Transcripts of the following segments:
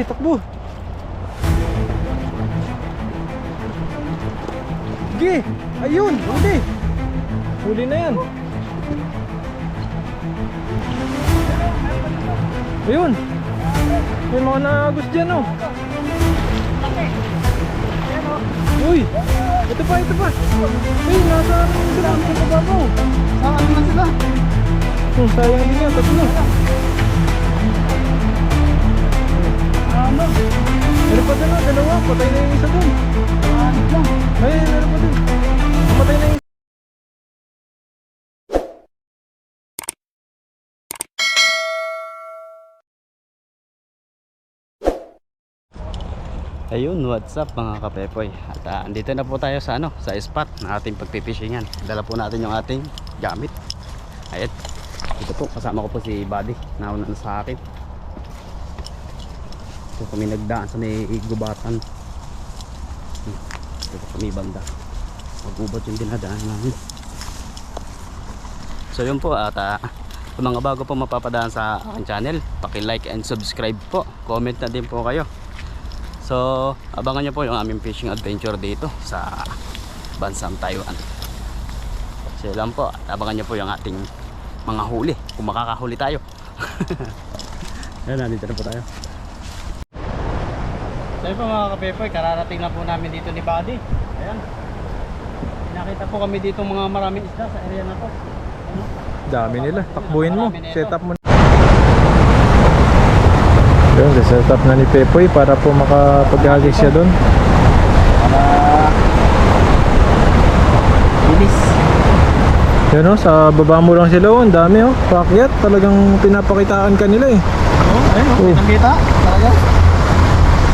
Sige, takbo. Sige, ayun, huli. Huli na yan. Ayun. May mga nagos dyan oh. Uy, ito pa, ito pa. Uy, nasa sila? Ang kababaw. Saan na sila? Oh, sayang din yan, tatlo. Ano? Meron pa dun, oh, dalawa. Patay na yung isa lang? Ay, meron pa dun. Patay na yung. Ayun, what's up mga kapepoy At ah, andito na po tayo sa ano, sa spot na ating pagpipishingan Dala po natin yung ating gamit Ayan, ito po, kasama ko po si Buddy Nauna na sa akin Ito kami nagdaan sa may gubatan Ito po kami banda. Magubot yung dinadaan namin. So yun po at sa mga bago po mapapadaan sa aking channel Paki-like and subscribe po. Comment na din po kayo. So, abangan nyo po yung aming fishing adventure dito sa Bansang Taiwan. So, lang po, at abangan nyo po yung ating mga huli, kung makakahuli tayo. Ayan, nandito na po tayo. So, yun po mga kapepoy, kararating na po namin dito ni Buddy. Ayan. Nakita po kami dito mga maraming isda sa area na to. Ayan. Dami nila. Takbuhin mo. Set up mo. Yun, set up na ni Pepoy para po makapag-hagis siya doon. Para bilis. Yun o, sa baba mo lang sila oh. Ang dami oh. Pakyat. Talagang pinapakitaan ka nila eh. Oh, ayun, Oh. oh. kita talaga.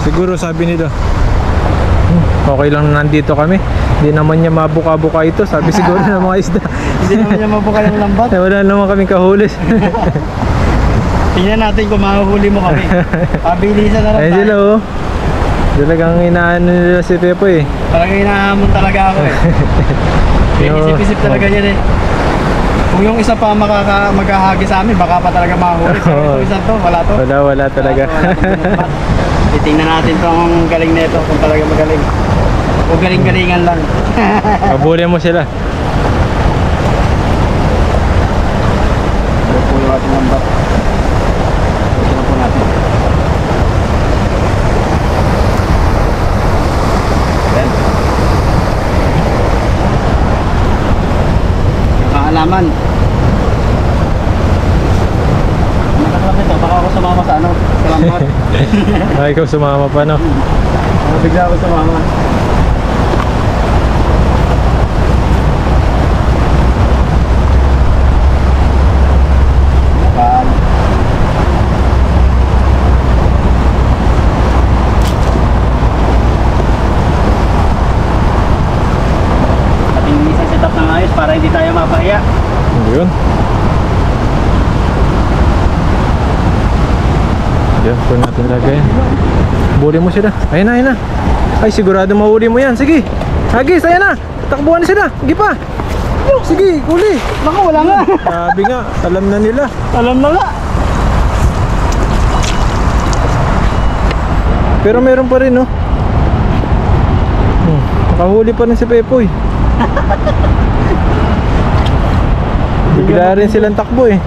Siguro sabi nila. "Hmm, Okay lang na nandito kami. Hindi naman niya mabuka-buka ito. Sabi siguro ng mga isda. Hindi naman niya mabuka yung lambat. Eh, wala naman kaming kahulis. Tingnan natin kung mahuhuli mo kami. Pabilisan na lang Ayun sila oh. Talagang inaano nila si Pepoy eh. Talagang hinahamon talaga ako eh. May Yo. isip-isip talaga yan eh. Kung yung isa pa makaka maghahagi sa amin, baka pa talaga mahuli. Oo. ito isang to, wala to. Wala, wala talaga. Wala to, wala to. Titingnan natin tong galing nito kung talaga magaling. O galing-galingan lang. Abulin mo sila. Ito po yung ating lambat. Ito na po natin. Ayan. Kaalaman. Nakaklap ito, baka ako sumama sa ano, sa lambat. Ay, ikaw sumama pa no. Baka bigla ako sumama. Para hindi tayo mapahiya. Yun. Yan, po natin lagay. Buli mo sila. Ayun na, ayun na. Ay, sigurado mahuli mo yan. Sige. Hagis, ayan na. Takbuhan na sila. Sige pa. Sige, huli. Baka wala nga. Sabi nga, alam na nila. Alam na nga. Pero meron pa rin, no? Hmm, nakahuli pa rin si Pepoy. Bigla rin silang takbo eh.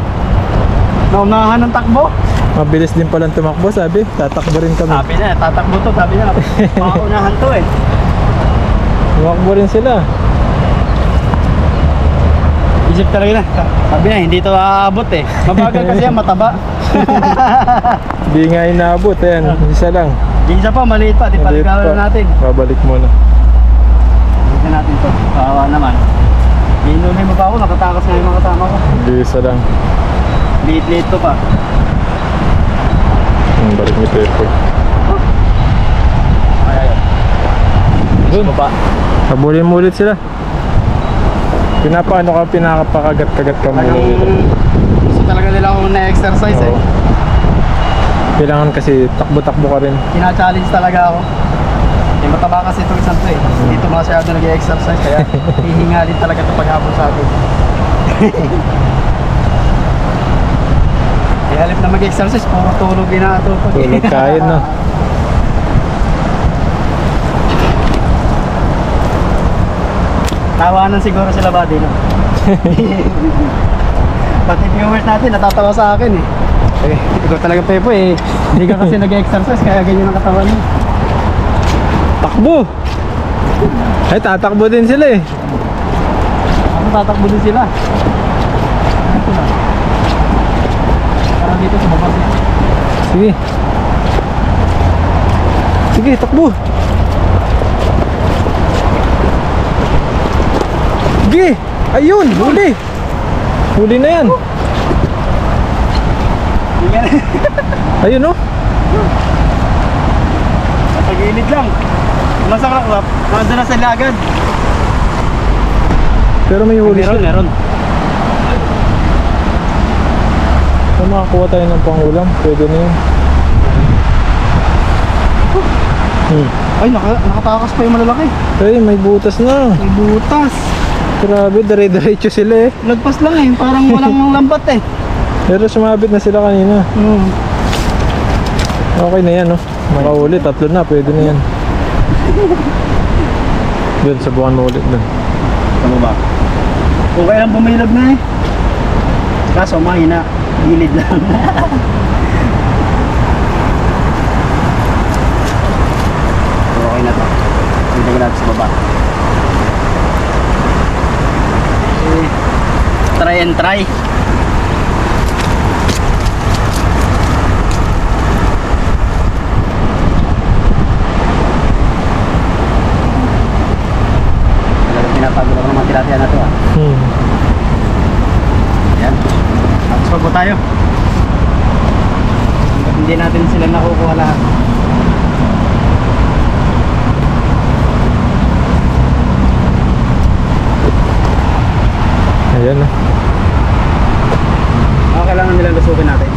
Naunahan ng takbo. Mabilis din palang tumakbo, sabi. Tatakbo rin kami. Sabi na, tatakbo to, sabi na. Paunahan to eh. Tumakbo rin sila. Isip talaga na. Sabi na, hindi to aabot eh. Mabagal kasi yan, mataba. Hindi nga inaabot, ayan. Isa lang. Yung isa pa, maliit pa. Di Maliit pa. natin. Babalik muna. Tignan natin to. Kawawa naman. Inunin mo pa ako, nakatakas na yung mga kasama ko. Hindi isa lang. Liit-liit to pa. Ang balik ni ay. Doon. Baba. Habulin mo ulit sila. Pinapaano ka, pinakapakagat-kagat ka nila. gusto talaga nila akong na-exercise eh. Kailangan kasi takbo-takbo ka rin. Kina-challenge talaga ako. Eh, mataba kasi itong isang to eh. Hindi ito masyado nag-exercise kaya hihingalin talaga ito paghapon sa atin. halip na mag-exercise, puro tulog inaatol ko. Tulog kayo, no? Tawanan siguro sila ba din, no? Pati viewers natin, natatawa sa akin, eh. Eh, ikaw talaga Pepo eh. Hindi ka kasi nag-exercise kaya ganyan ang katawan mo. Takbo! Ay, tatakbo din sila eh. Ano tatakbo din sila? Dito sa baba. Sige. Sige, takbo. Sige! Ayun! Huli! Huli na yan. Ayun oh. Sa gilid lang. Masarap rap. Nandun na sila agad. Pero may huli Meron, meron. Kung makakuha tayo ng pangulam, pwede na yun. Hmm. Ay, naka, nakatakas pa yung malalaki. Ay, may butas na. May butas. Grabe, dire-diretso sila eh. Lagpas lang eh. Parang walang lambat eh. Pero sumabit na sila kanina. Hmm. Okay na yan, no? Nakahuli, tatlo na, pwede na yan. Doon, subukan mo ulit doon. Tama ba? Kung kailan bumilog na eh. Kaso mahina. Gilid lang. okay na to. Tingnan ko natin sa baba. Eh, Try and try. Talagang pinapagod ako ng mga tilapia na to ah. Hmm. Ayan. Tapos wag po tayo. Hanggat hindi natin sila nakukuha lahat. Ayan, no? Baka kailangan nilang lusukin natin.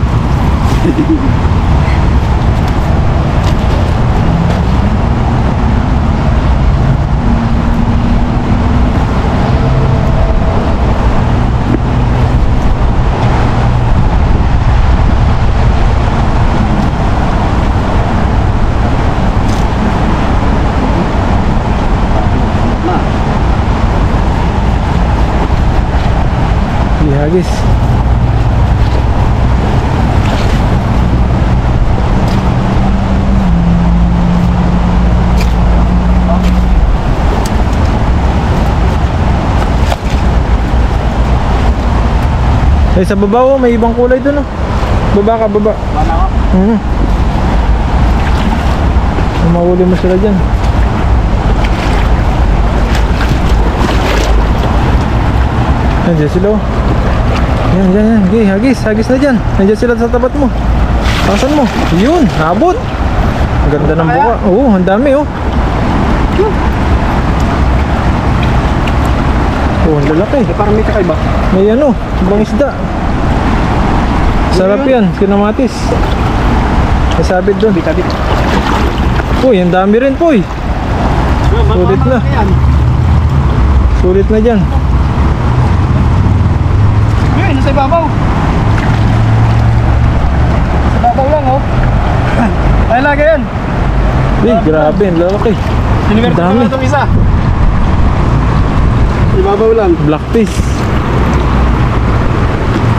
Na. Ihagis. Eh, sa baba oh, may ibang kulay doon oh. Baba ka, baba. Wala ako. Hmm. Mahuli mo sila dyan. Nandiyan sila oh. Yan, yan, yan. Okay, hagis, hagis na dyan. Nandiyan sila sa tapat mo. Asan mo? Yun, habot. Ang ganda ng buka. Oo, ang dami oh. Oh, ang lalaki. Eh, parang may kakaiba. May ano, ibang isda. Sarap yan, kinamatis. Nasabit doon. Bit-bit. Uy, ang dami rin po eh. Sulit na. Sulit na dyan. Yun, nasa ibabaw. Sa ibabaw lang oh. Ay, lagi yan. Eh, grabe, ang lalaki. Ko Dami. itong isa. Ibabaw lang. Black fish.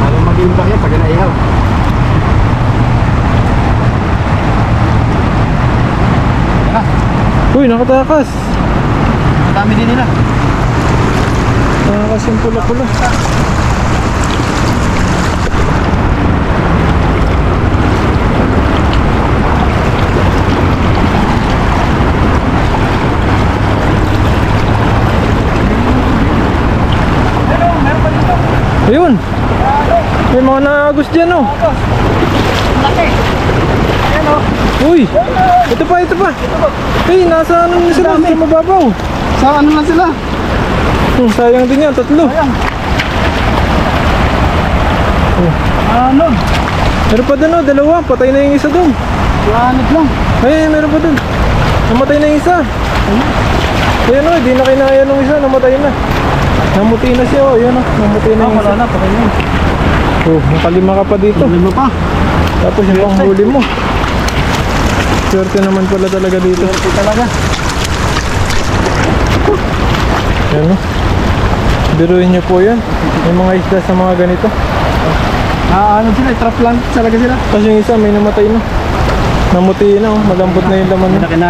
Alam maging bakit pag naihaw. Uy, nakatakas. Dami din nila. Nakatakas yung pula-pula. Ayun! May mga naagos dyan oh! Laki. Ayan oh. Uy! Ito pa, ito pa! Hey, nasa ano na sila? Sa mababaw! Sa ano lang sila? Hmm, sayang din yan, tatlo! Ayan. Ano? Meron pa doon oh, dalawa, patay na yung isa doon. Lanit lang. Ay, meron pa doon. Namatay na yung isa. Ayun oh, di na kinaya nung isa, namatay na. Namuti na siya oh, yun oh, namuti na Ah, yung wala isa. na. Patay na. Oh, makalima ka pa dito. Mo pa. Tapos yung panghuli mo. Swerte naman pala talaga dito. Ito talaga. Yan oh. Biruin niyo po yan. May mga isda sa mga ganito. Ah, ano sila, trap lang talaga sila. Tapos yung isa may namatay na. Namuti na oh. Malambot na yung laman niya. na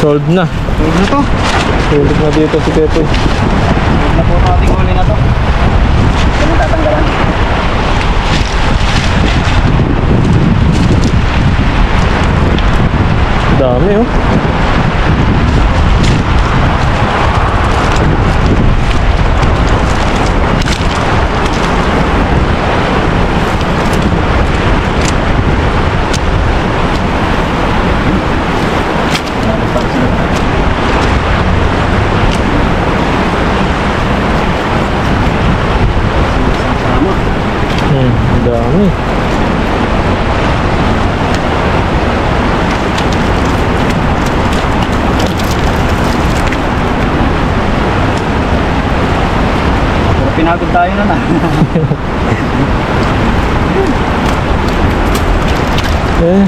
Solved na. Huwag na to. Sulit na dito si Pepe. Huwag na po ito ating huli na to. Ganun tatanggalan. Dami oh. Sama. Hmm, ang dami. Pero pinagod tayo na na. Eh.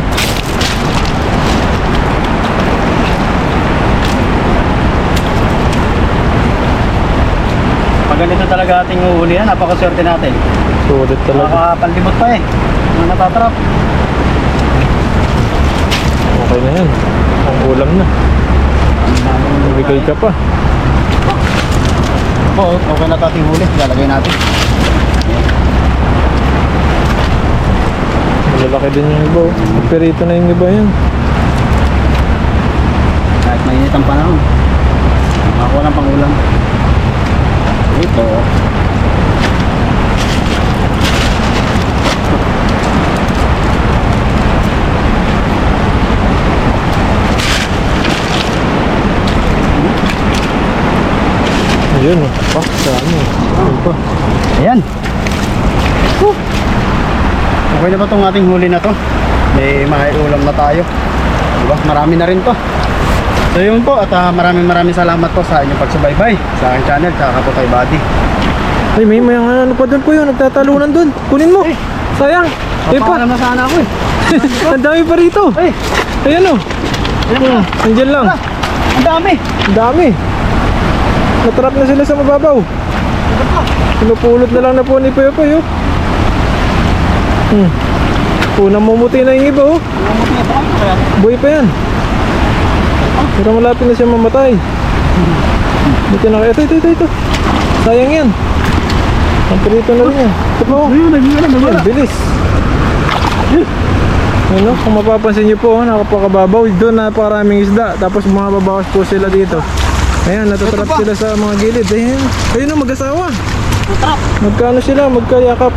Pag ganito talaga ating uhulihan, napakaswerte natin. Sulit talaga. Makakapalibot pa eh. Mga natatrap. Okay na yan. Ang ulam na. Nabigay ka pa. Oo, okay na ito ating huli. Lalagay natin. Malalaki din yung iba oh. Perito na yung iba yan. Kahit mainit ang panahon. Makakuha ng pangulam. Ito. Ayun oh. Ah, dami. Ayun pa. Ayan. Whew. Okay na ba itong ating huli na to? May maiulam na tayo. Diba? Marami na rin to. So yun po at ah, maraming maraming salamat po sa inyong pagsubaybay sa aking channel tsaka po kay Buddy. Ay, may may ano pa doon po yun. Nagtatalunan doon. Kunin mo. Sayang. Eh pa. Papaalam na sana ako eh. Ang dami pa rito. Ay, Ayan oh. ayan na. Nandiyan lang. Ah, Ang dami. Ang dami. Natrap na sila sa mababaw. Pinupulot na lang na po ni Pepe oh. Hmm. Unang mumuti na yung iba oh. Buhay pa yan. Pero malapit na siya mamatay. Dito na ito, ito, ito, ito. Sayang yan. Ang pirito na rin yan. Ito po. Ayun, naging ano, Yan, nawala. bilis. Ano, kung mapapansin niyo po, oh, nakapakababaw. Doon napakaraming isda. Tapos mga babawas po sila dito. Ayan, Ito pa. sila sa mga gilid. Ayan, ayun o, mag-asawa. Trap. Magkano sila? Magkayakap.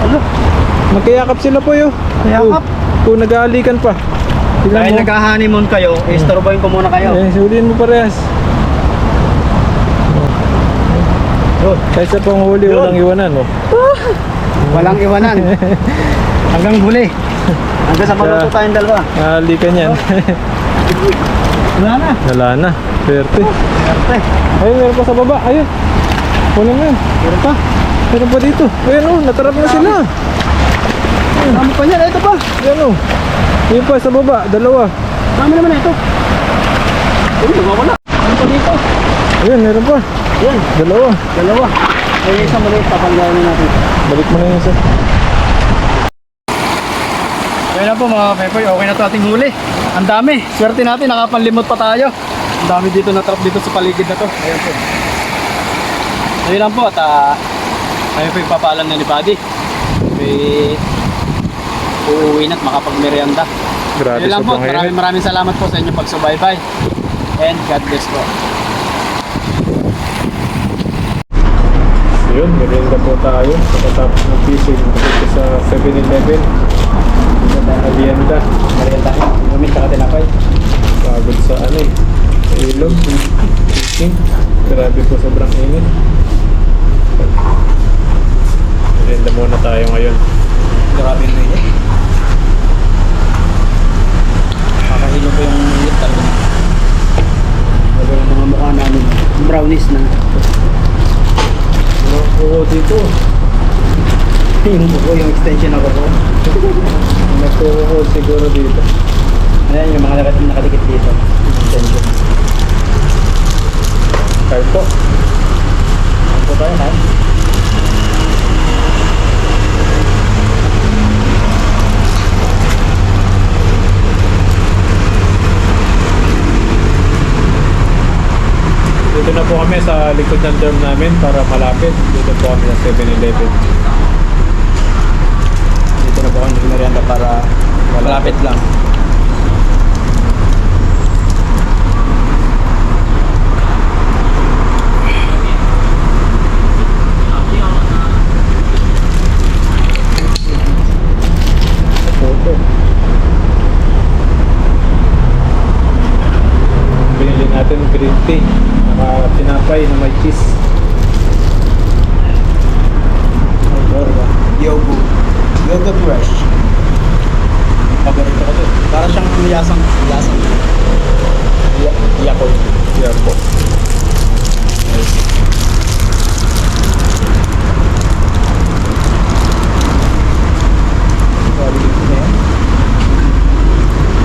Ano? Magkayakap sila po yun. Kayakap? Kung nag-aalikan pa. Tignan Dahil mo. nagka-honeymoon kayo, istorbohin ko muna kayo. Eh, suliin mo parehas. Yun. Kaysa pang huli, Yun. walang iwanan, oh. Walang iwanan. Hanggang huli. Hanggang sa maluto tayong dalawa. Aalikan yan. Wala na. Wala na. Swerte. Swerte. Ayun, meron pa sa baba. Ayun. Kunin mo yun. Meron pa. Meron pa dito. Ayun, oh. Natarap na sila. Dami pa niyan. Ito pa. Ayun, oh. Ayun pa sa baba. Dalawa. Dami naman ito. Uy, nawawala. Ano pa dito? Ayun, meron pa. Yan. Dalawa. Dalawa. Ay, isang maliit. Papanggawan natin. Balik mo na yung isa. Okay na po mga pepoy, okay na to ating huli. Ang dami. Swerte natin, nakapanlimot pa tayo. Ang dami dito na trap dito sa paligid na to. Ayan po. Ayun lang po at uh, tayo po ipapaalam na ni Buddy. May uuwi na't makapagmerienda. Grabe Ayun lang po, maraming maraming salamat po sa inyong pagsubaybay. And God bless po. Ayun, merienda po tayo. Pagkatapos ng fishing dito sa 7-Eleven. Merienda. Merienda. Inumin ka tinapay. Pagod sa ano eh. Sa ilog. Fishing. Grabe po sobrang init. Merienda muna tayo ngayon. Grabe yung init. Kakahilo ko yung init talaga. Yung mga mukha namin. Brownies na. Oo, dito. yung buko, yung extension ng buko. Nagkukuko siguro dito. Ayan yung mga nakadikit dito. Extension. Kahit po. Po tayo, ha? Dito na po kami sa likod ng dorm namin para malapit. Dito po kami sa 7-Eleven. Dito na po kami merienda para malapit lang. Green tea. Naka tinapay na may cheese. Yogo. Yogo Fresh. Paborito ko to. Para siyang yasang, yasang. Ya- Yakult. Yan po.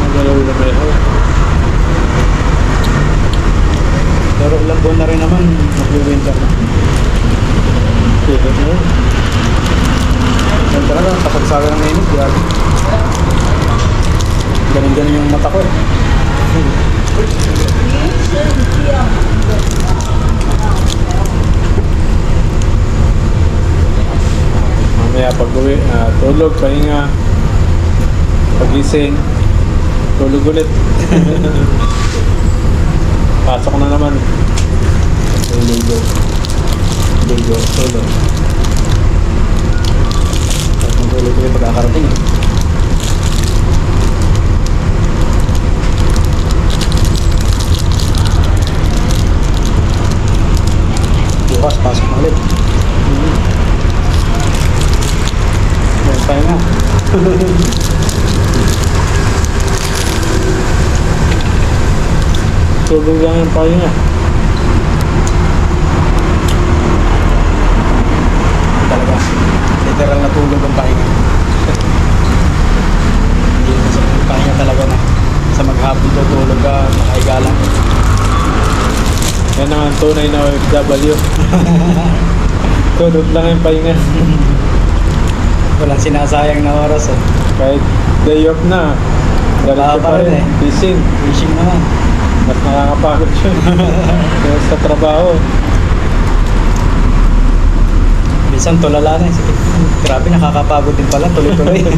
Magalaw na may haw. Pero ilang buwan na rin naman, mag-winter na. Kaya mo. Yan talaga, kapag sabi ng init, grabe. Ganun-ganun yung mata ko eh. Mamaya pag uwi, ah, tulog, pahinga, pagising, tulog ulit. Pasok na naman. Ligo. Ligo. Tulog. Tapos magtulog ko yung pagkakarating. Bukas, pasok na ulit. Yan tayo nga. Tulog lang yung pahinga. Talaga. Literal na tulog ang pahinga. Hindi mo sa pahinga talaga na sa maghapon tutulog ka, nakahiga lang. Yan ang tunay na OFW. Tulog lang yung pahinga. Walang sinasayang na oras eh. Kahit day off na. Ka pa rin. eh. Fishing. Fishing naman. Mas nakakapagod yun. Sa trabaho. Minsan tulala na eh. Sige, Grabe, nakakapagod din pala. Tuloy-tuloy.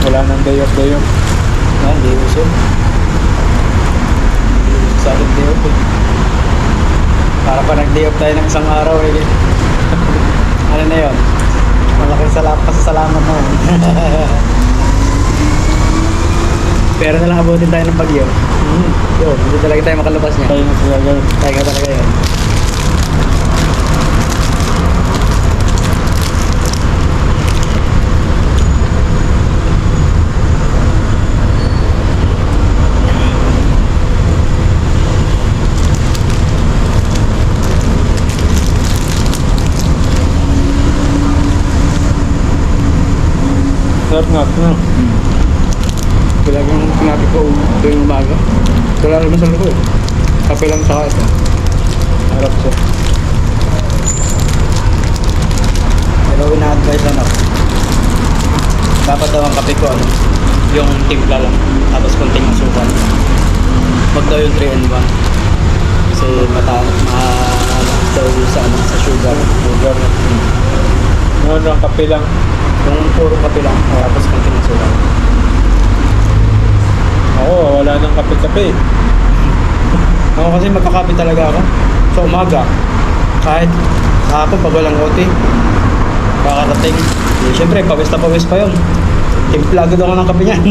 Wala nang day off, day off. ah, hindi uso. Hindi Sa akin day off eh. Para pa nag-day off tayo ng isang araw eh. ano na yun? Malaking salamat, pasasalamat mo. Pero na lang abutin tayo ng bagyo. Mm. Yun, hindi talaga tayo makalabas niya. Tayo na gawin. Tayo talaga yun. Nga. No? Talagang sinabi ko tuwing umaga. Wala naman sa loob eh. Kape lang sa ito. Harap siya. Pero ina-advise ano, dapat daw ang kape ko ano, yung timpla lang, tapos konting asukal. Huwag daw yung 3 and 1. Kasi mata, maalas daw sa, ano, sa sugar. Sugar. Noon ang kape lang. Yung puro kape lang, tapos konting asukal. Ako, wala nang kape-kape. Ako kasi magkakape talaga ako. Sa umaga, kahit sa hapon pag walang OT, kakarating. Eh, Siyempre, pawis na pawis pa yun. Timplado daw ako ng kape niyan.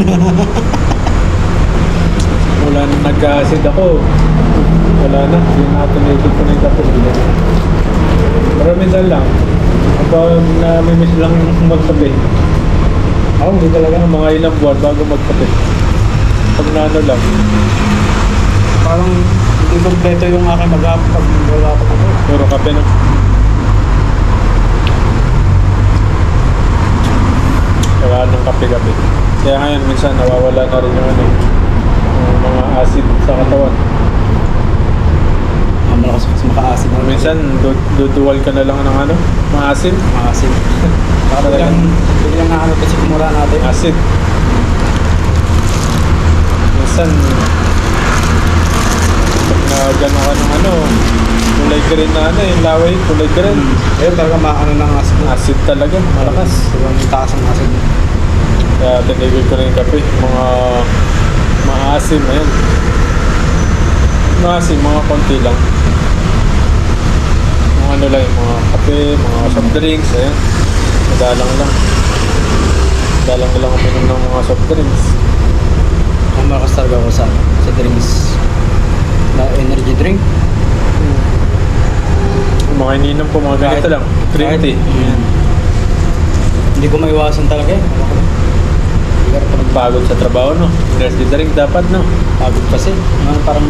Wala nang nag-acid ako. Wala na. Hindi na automated ko na yung kape. Pero minsan lang. Kapag namimiss lang magkape. ako, hindi talaga. Mga mga ilang buwan bago magkape. Pag nano lang. Parang Hindi kompleto yung aking mag-up pag wala pa ako. Puro kape no. Wala nang kape-kape. Kaya ngayon minsan nawawala na rin yung ano, yung mga acid sa katawan. Malakas kasi makaasin na Minsan du- duduwal ka na lang ng ano, maasim. Makaasin. Baka biglang, biglang na ano kasi kumura natin. Acid. Minsan pag na gano'n ka ng ano, kulay green na ano, yung laway, kulay green. Hmm. Ayun talaga maano ng asin. Acid talaga, malakas. Sobrang taas ang asin. Kaya tinigil ko na yung kape. Mga maasim, ayan. Maasim, mga konti lang. Mga ano lang, mga kape, mga soft drinks, ayan. Madalang lang. Madalang lang uminom ng mga soft drinks. Ang malakas talaga ako sa, sa drinks. Na energy drink. Yung mga ininom ko, mga ganito lang. Green tea. Hindi ko maiwasan talaga eh. Hindi ka sa trabaho, no? Energy drink dapat, no? pagod kasi. Ano, parang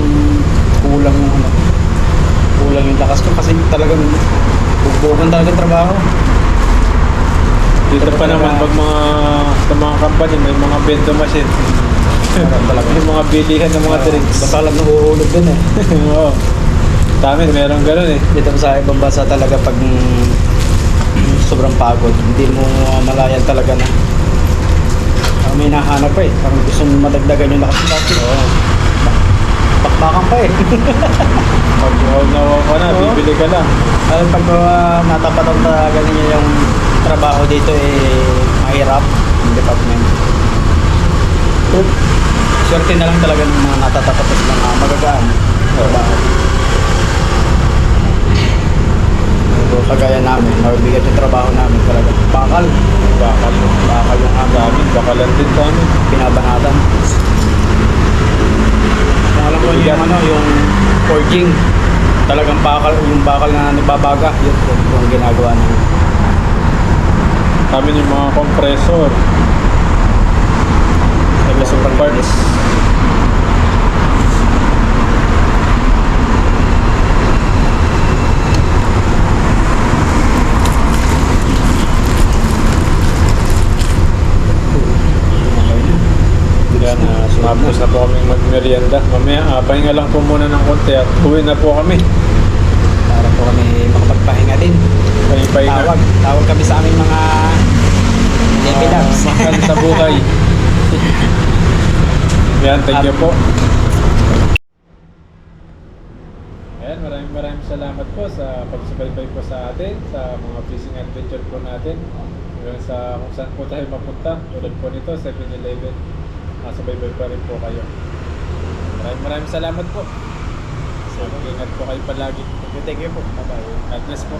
kulang yung ano. Kulang yung lakas ko kasi talagang bugbogan talaga yung trabaho. Dito pa naman, pag mga, sa mga company, may mga bento machine. Parang talaga. May mga bilihan ng mga drinks. Basta lang nauulog din eh. Oo. Sa amin, meron ganun eh. Dito sa ibang bansa talaga pag sobrang pagod, hindi mo malayan talaga na parang may nahanap pa eh. Parang gusto mo madagdagan yung lakas natin. Oo. Bakbakan pa eh. Pag na wow ka na, Oo. bibili ka lang. Ay, pag uh, natapatan talaga ninyo yung trabaho dito eh mahirap yung department. So, swerte na lang talaga ng mga natatapat sa mga magagaan. Trabaho. So, kagaya namin, mabibigat yung trabaho namin talaga. Bakal. Bakal. Bakal yung Sa aming amin, bakalan din sa amin. binabanatan. Kung alam mo yung ano, yung forging, talagang bakal, yung bakal na nababaga, yun, yun yung ginagawa namin. Sa amin yung mga compressor. Compressor parts. Yan, uh, tapos na po kaming magmerienda. Mamaya, ah, pahinga lang po muna ng konti at uwi na po kami. Para po kami makapagpahinga din. Pahinga-pahinga. Tawag, tawag kami sa aming mga Ah, ups. mahal sa buhay. Yan, thank you po. Ayan, maraming maraming salamat po sa pagsubaybay po sa atin, sa mga fishing adventure po natin. Hanggang sa kung saan po tayo mapunta. Tulad po nito, 7-Eleven. Nasubaybay pa rin po kayo. Maraming maraming salamat po. So, ingat po kayo palagi. Thank you, thank you po. Bye-bye. God bless po.